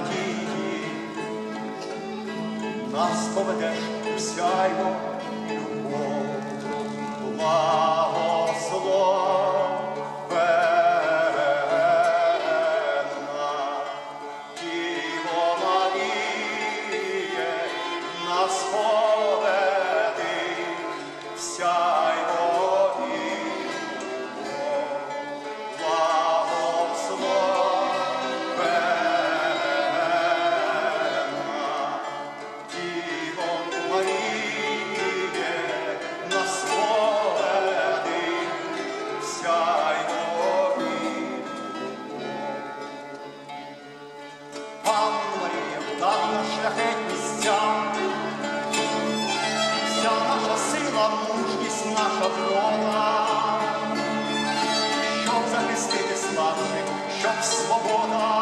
надії, нас поведеш у сяйво любов. наша врода, щоб захистити слабших, щоб свобода.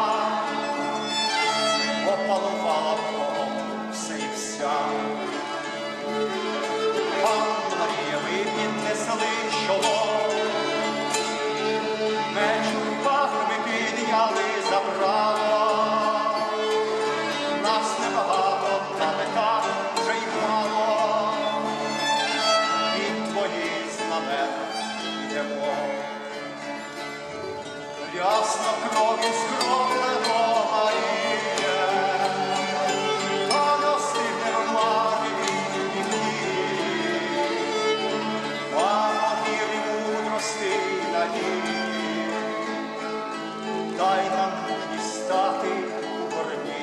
Дай нам мужність у боротьбі,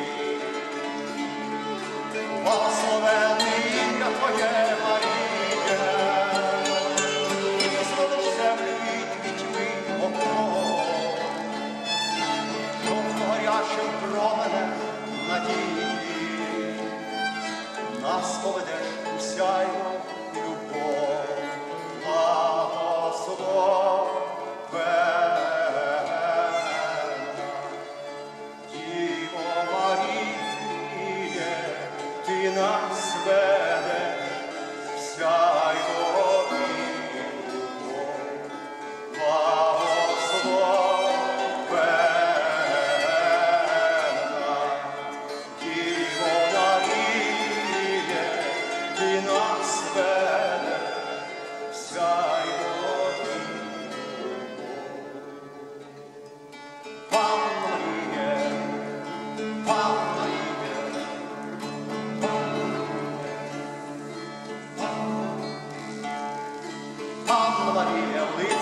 благословений ім'я нас поведеш у сяйно любов.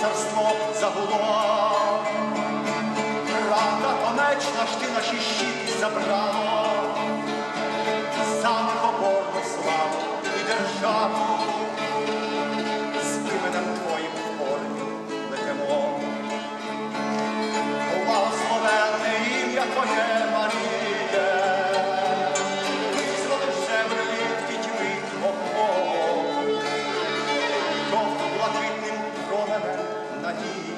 царство загуло, правда конечна ж ти наші щит забрала. надії,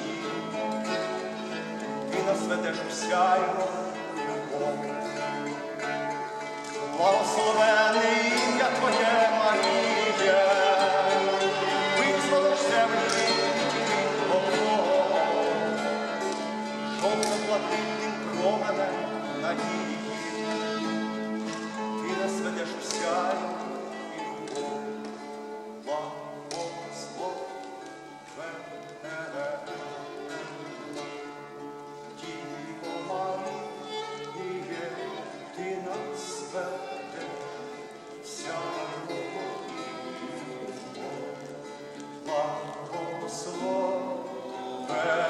ти нас ведеш у сяйну любов. Благословене ім'я Твоє Марія, визволишся в від Богу, щоб заплатить тим променем надії, ти нас ведеш у сяйну Amen.